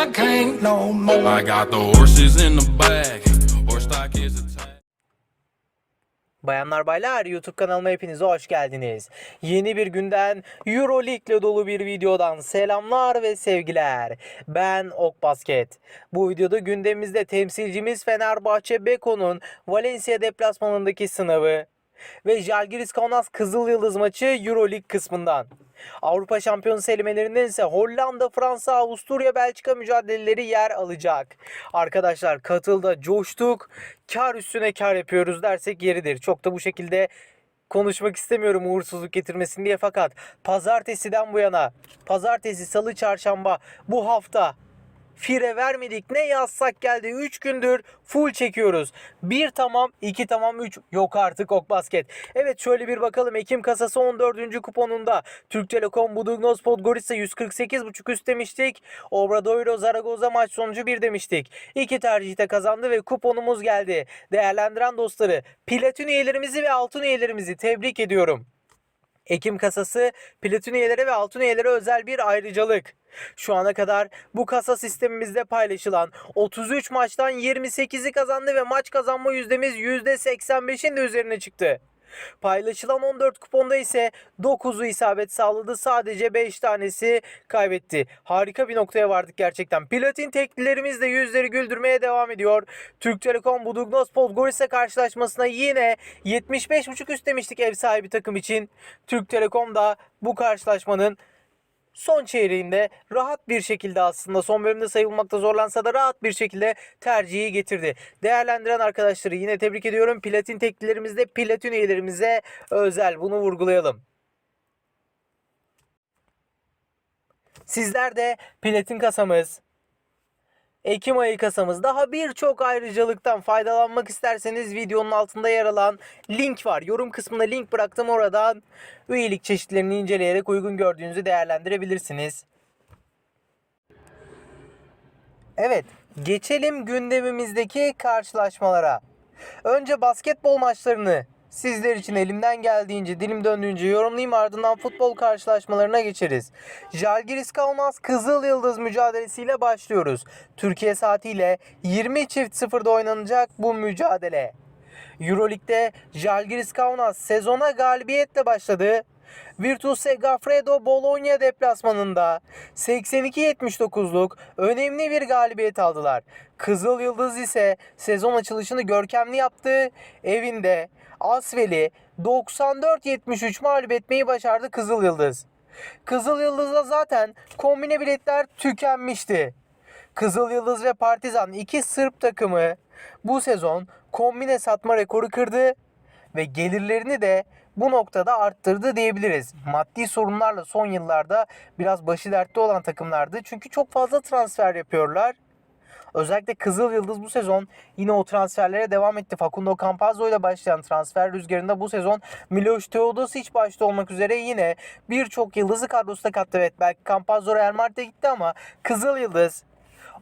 I can't no more. I got the horses in the back. Horse stock is attached. Bayanlar baylar YouTube kanalıma hepinize hoş geldiniz. Yeni bir günden Euroleague ile dolu bir videodan selamlar ve sevgiler. Ben Ok Basket. Bu videoda gündemimizde temsilcimiz Fenerbahçe Beko'nun Valencia deplasmanındaki sınavı ve Žalgiris Kaunas Kızıl Yıldız maçı Euroleague kısmından. Avrupa Şampiyonası elemelerinden ise Hollanda, Fransa, Avusturya, Belçika mücadeleleri yer alacak. Arkadaşlar katılda coştuk. Kar üstüne kar yapıyoruz dersek yeridir. Çok da bu şekilde konuşmak istemiyorum uğursuzluk getirmesin diye fakat pazartesiden bu yana pazartesi, salı, çarşamba bu hafta fire vermedik. Ne yazsak geldi. 3 gündür full çekiyoruz. 1 tamam, 2 tamam, 3 yok artık ok basket. Evet şöyle bir bakalım. Ekim kasası 14. kuponunda Türk Telekom Budugnos Podgorica 148.5 üst demiştik. Obradoiro Zaragoza maç sonucu 1 demiştik. İki tercihte kazandı ve kuponumuz geldi. Değerlendiren dostları platin üyelerimizi ve altın üyelerimizi tebrik ediyorum. Ekim kasası platin üyelere ve altın üyelere özel bir ayrıcalık. Şu ana kadar bu kasa sistemimizde paylaşılan 33 maçtan 28'i kazandı ve maç kazanma yüzdemiz %85'in de üzerine çıktı. Paylaşılan 14 kuponda ise 9'u isabet sağladı. Sadece 5 tanesi kaybetti. Harika bir noktaya vardık gerçekten. Platin teklilerimiz de yüzleri güldürmeye devam ediyor. Türk Telekom Budugnos Podgorica karşılaşmasına yine 75.5 üst demiştik ev sahibi takım için. Türk Telekom da bu karşılaşmanın son çeyreğinde rahat bir şekilde aslında son bölümde sayılmakta zorlansa da rahat bir şekilde tercihi getirdi. Değerlendiren arkadaşları yine tebrik ediyorum. Platin teklilerimizde platin üyelerimize özel bunu vurgulayalım. Sizler de platin kasamız, Ekim ayı kasamız daha birçok ayrıcalıktan faydalanmak isterseniz videonun altında yer alan link var. Yorum kısmına link bıraktım oradan üyelik çeşitlerini inceleyerek uygun gördüğünüzü değerlendirebilirsiniz. Evet, geçelim gündemimizdeki karşılaşmalara. Önce basketbol maçlarını sizler için elimden geldiğince, dilim döndüğünce yorumlayayım ardından futbol karşılaşmalarına geçeriz. Žalgiris Kaunas Kızıl Yıldız mücadelesiyle başlıyoruz. Türkiye saatiyle 20 çift sıfırda oynanacak bu mücadele. Euroleague'de Žalgiris Kaunas sezona galibiyetle başladı. Virtus Segafredo Bologna deplasmanında 82-79'luk önemli bir galibiyet aldılar. Kızıl Yıldız ise sezon açılışını görkemli yaptı. Evinde Asvel'i 94-73 mağlup etmeyi başardı Kızıl Yıldız. Kızıl Yıldız'da zaten kombine biletler tükenmişti. Kızıl Yıldız ve Partizan iki Sırp takımı bu sezon kombine satma rekoru kırdı ve gelirlerini de bu noktada arttırdı diyebiliriz. Maddi sorunlarla son yıllarda biraz başı dertte olan takımlardı. Çünkü çok fazla transfer yapıyorlar. Özellikle Kızıl Yıldız bu sezon yine o transferlere devam etti. Facundo Campazzo ile başlayan transfer rüzgarında bu sezon Miloš Teodosic başta olmak üzere yine birçok yıldızı kadrosuna kattı. Evet belki Campazzo Real Madrid'e gitti ama Kızıl Yıldız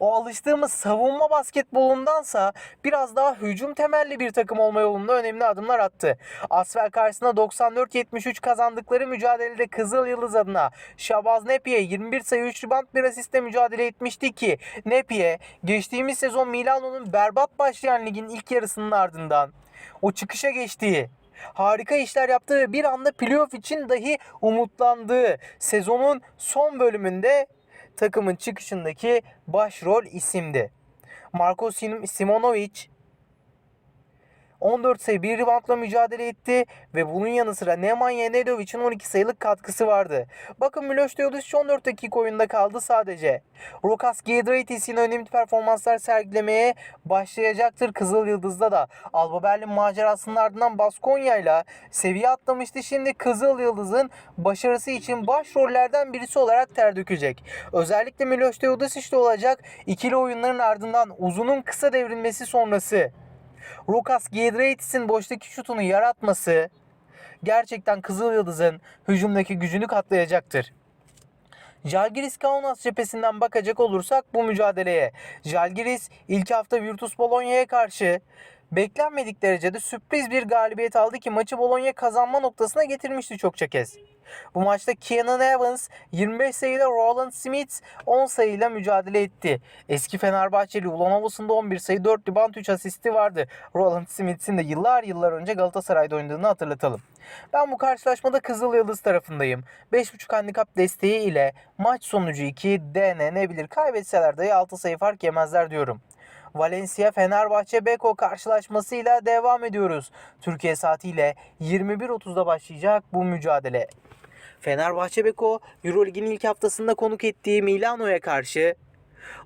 o alıştığımız savunma basketbolundansa biraz daha hücum temelli bir takım olma yolunda önemli adımlar attı. Asfer karşısında 94-73 kazandıkları mücadelede Kızıl Yıldız adına Şabaz Nepiye 21 sayı 3 rebound bir asiste mücadele etmişti ki Nepiye geçtiğimiz sezon Milano'nun berbat başlayan ligin ilk yarısının ardından o çıkışa geçtiği harika işler yaptığı ve bir anda playoff için dahi umutlandığı sezonun son bölümünde takımın çıkışındaki başrol isimdi. Marko Sim- Simonovic 14 sayı 1 reboundla mücadele etti ve bunun yanı sıra Nemanja Nedovic'in 12 sayılık katkısı vardı. Bakın Miloš Teodosic 14 dakika oyunda kaldı sadece. Rokas Giedraitis yine önemli performanslar sergilemeye başlayacaktır Kızıl Yıldız'da da. Alba Berlin macerasının ardından Baskonya ile seviye atlamıştı. Şimdi Kızıl Yıldız'ın başarısı için başrollerden birisi olarak ter dökecek. Özellikle Miloš Teodosic'te olacak ikili oyunların ardından uzunun kısa devrilmesi sonrası. Rokas Giedraitis'in boştaki şutunu yaratması gerçekten Kızıl Yıldız'ın hücumdaki gücünü katlayacaktır. Jalgiris Kaunas cephesinden bakacak olursak bu mücadeleye. Jalgiris ilk hafta Virtus Bologna'ya karşı beklenmedik derecede sürpriz bir galibiyet aldı ki maçı Bologna kazanma noktasına getirmişti çokça kez. Bu maçta Kenan Evans 25 sayıyla Roland Smith 10 sayıyla mücadele etti. Eski Fenerbahçeli Ulanovas'ın da 11 sayı 4 rebound 3 asisti vardı. Roland Smith'in de yıllar yıllar önce Galatasaray'da oynadığını hatırlatalım. Ben bu karşılaşmada Kızıl Yıldız tarafındayım. 5.5 handikap desteği ile maç sonucu 2 denenebilir. Kaybetseler dahi 6 sayı fark yemezler diyorum. Valencia Fenerbahçe Beko karşılaşmasıyla devam ediyoruz. Türkiye saatiyle 21.30'da başlayacak bu mücadele. Fenerbahçe Beko Eurolig'in ilk haftasında konuk ettiği Milano'ya karşı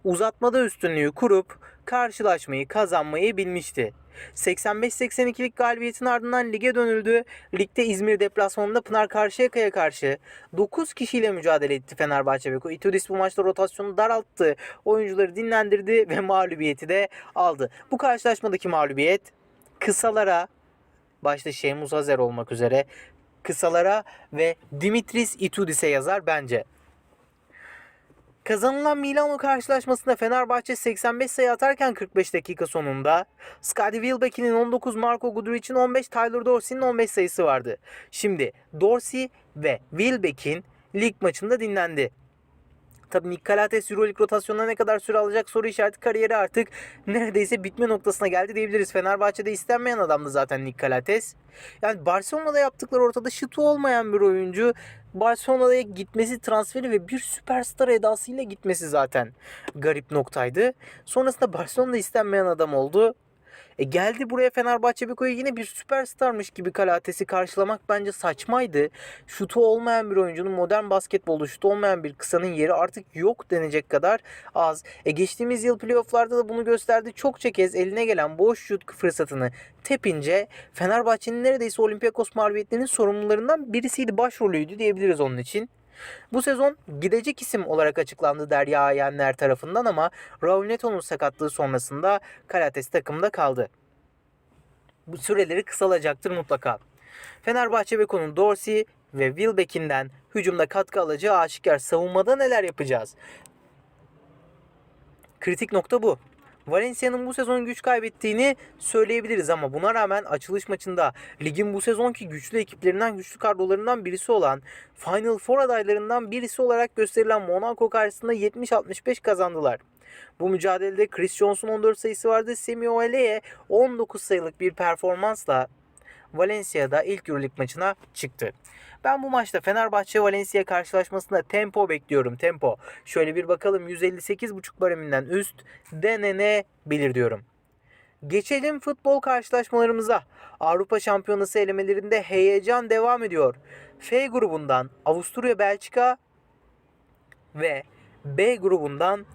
uzatmada üstünlüğü kurup karşılaşmayı kazanmayı bilmişti. 85-82'lik galibiyetin ardından lige dönüldü. Ligde İzmir deplasmanında Pınar Karşıyaka'ya karşı 9 kişiyle mücadele etti Fenerbahçe Beko. Itudis bu maçta rotasyonu daralttı. Oyuncuları dinlendirdi ve mağlubiyeti de aldı. Bu karşılaşmadaki mağlubiyet kısalara başta Şeymus Azer olmak üzere kısalara ve Dimitris Itudis'e yazar bence. Kazanılan Milano karşılaşmasında Fenerbahçe 85 sayı atarken 45 dakika sonunda Skadi Wilbeck'in 19, Marco Guduric'in 15, Tyler Dorsey'nin 15 sayısı vardı. Şimdi Dorsey ve Wilbeck'in lig maçında dinlendi. Tabii Nick Calates Euroleague rotasyonuna ne kadar süre alacak soru işareti kariyeri artık neredeyse bitme noktasına geldi diyebiliriz. Fenerbahçe'de istenmeyen adamdı zaten Calates. Yani Barcelona'da yaptıkları ortada şutu olmayan bir oyuncu. Barcelona'ya gitmesi transferi ve bir süperstar edasıyla gitmesi zaten garip noktaydı. Sonrasında Barcelona'da istenmeyen adam oldu. E geldi buraya Fenerbahçe Beko'ya yine bir süperstarmış gibi Kalates'i karşılamak bence saçmaydı. Şutu olmayan bir oyuncunun modern basketbolda şutu olmayan bir kısanın yeri artık yok denecek kadar az. E geçtiğimiz yıl playofflarda da bunu gösterdi. Çokça kez eline gelen boş şut fırsatını tepince Fenerbahçe'nin neredeyse Olympiakos mağlubiyetlerinin sorumlularından birisiydi. Başrolüydü diyebiliriz onun için. Bu sezon gidecek isim olarak açıklandı Derya Ayenler tarafından ama Raul Neto'nun sakatlığı sonrasında Kalates takımda kaldı. Bu süreleri kısalacaktır mutlaka. Fenerbahçe Beko'nun Dorsey ve Wilbeck'inden hücumda katkı alacağı aşikar. Savunmada neler yapacağız? Kritik nokta bu. Valencia'nın bu sezon güç kaybettiğini söyleyebiliriz ama buna rağmen açılış maçında ligin bu sezonki güçlü ekiplerinden, güçlü kadrolarından birisi olan Final Four adaylarından birisi olarak gösterilen Monaco karşısında 70-65 kazandılar. Bu mücadelede Chris Johnson 14 sayısı vardı. Semi Oele'ye 19 sayılık bir performansla Valencia'da ilk Euroleague maçına çıktı. Ben bu maçta Fenerbahçe Valencia karşılaşmasında tempo bekliyorum. Tempo. Şöyle bir bakalım 158.5 bareminden üst denenebilir diyorum. Geçelim futbol karşılaşmalarımıza. Avrupa Şampiyonası elemelerinde heyecan devam ediyor. F grubundan Avusturya, Belçika ve B grubundan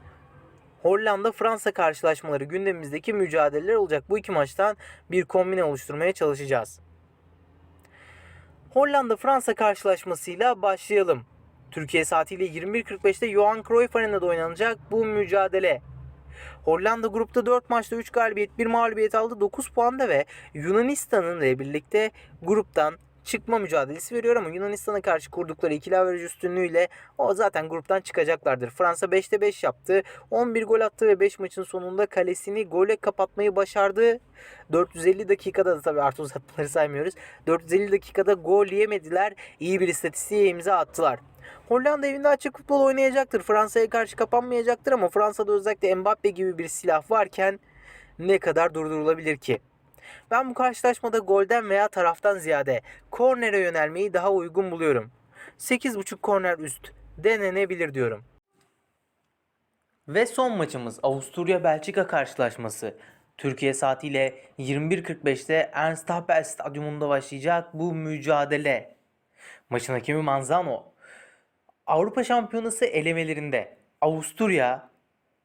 Hollanda Fransa karşılaşmaları gündemimizdeki mücadeleler olacak. Bu iki maçtan bir kombine oluşturmaya çalışacağız. Hollanda Fransa karşılaşmasıyla başlayalım. Türkiye saatiyle 21.45'te Johan Cruyff Arena'da oynanacak bu mücadele. Hollanda grupta 4 maçta 3 galibiyet 1 mağlubiyet aldı 9 puanda ve Yunanistan'ın ile birlikte gruptan çıkma mücadelesi veriyor ama Yunanistan'a karşı kurdukları ikili averaj üstünlüğüyle o zaten gruptan çıkacaklardır. Fransa 5'te 5 yaptı. 11 gol attı ve 5 maçın sonunda kalesini gole kapatmayı başardı. 450 dakikada da tabii artı uzatmaları saymıyoruz. 450 dakikada gol yemediler. İyi bir istatistiğe imza attılar. Hollanda evinde açık futbol oynayacaktır. Fransa'ya karşı kapanmayacaktır ama Fransa'da özellikle Mbappe gibi bir silah varken ne kadar durdurulabilir ki? Ben bu karşılaşmada golden veya taraftan ziyade kornere yönelmeyi daha uygun buluyorum. 8.5 korner üst denenebilir diyorum. Ve son maçımız Avusturya-Belçika karşılaşması. Türkiye saatiyle 21.45'te Ernst Happel Stadyumunda başlayacak bu mücadele. Maçın hakemi Manzano. Avrupa Şampiyonası elemelerinde Avusturya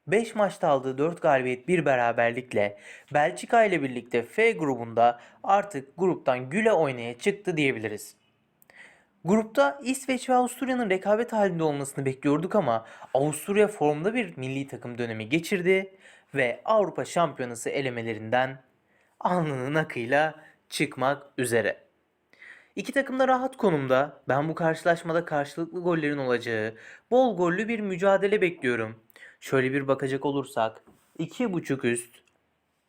5 maçta aldığı 4 galibiyet 1 beraberlikle Belçika ile birlikte F grubunda artık gruptan güle oynaya çıktı diyebiliriz. Grupta İsveç ve Avusturya'nın rekabet halinde olmasını bekliyorduk ama Avusturya formda bir milli takım dönemi geçirdi ve Avrupa Şampiyonası elemelerinden alnının akıyla çıkmak üzere. İki takım da rahat konumda. Ben bu karşılaşmada karşılıklı gollerin olacağı, bol gollü bir mücadele bekliyorum. Şöyle bir bakacak olursak 2.5 üst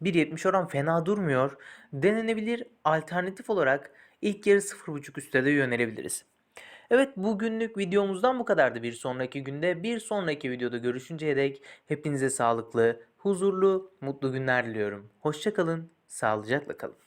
1.70 oran fena durmuyor. Denenebilir. Alternatif olarak ilk yarı 0.5 üstte de yönelebiliriz. Evet bugünlük videomuzdan bu kadardı. Bir sonraki günde bir sonraki videoda görüşünceye dek hepinize sağlıklı, huzurlu, mutlu günler diliyorum. Hoşçakalın, sağlıcakla kalın.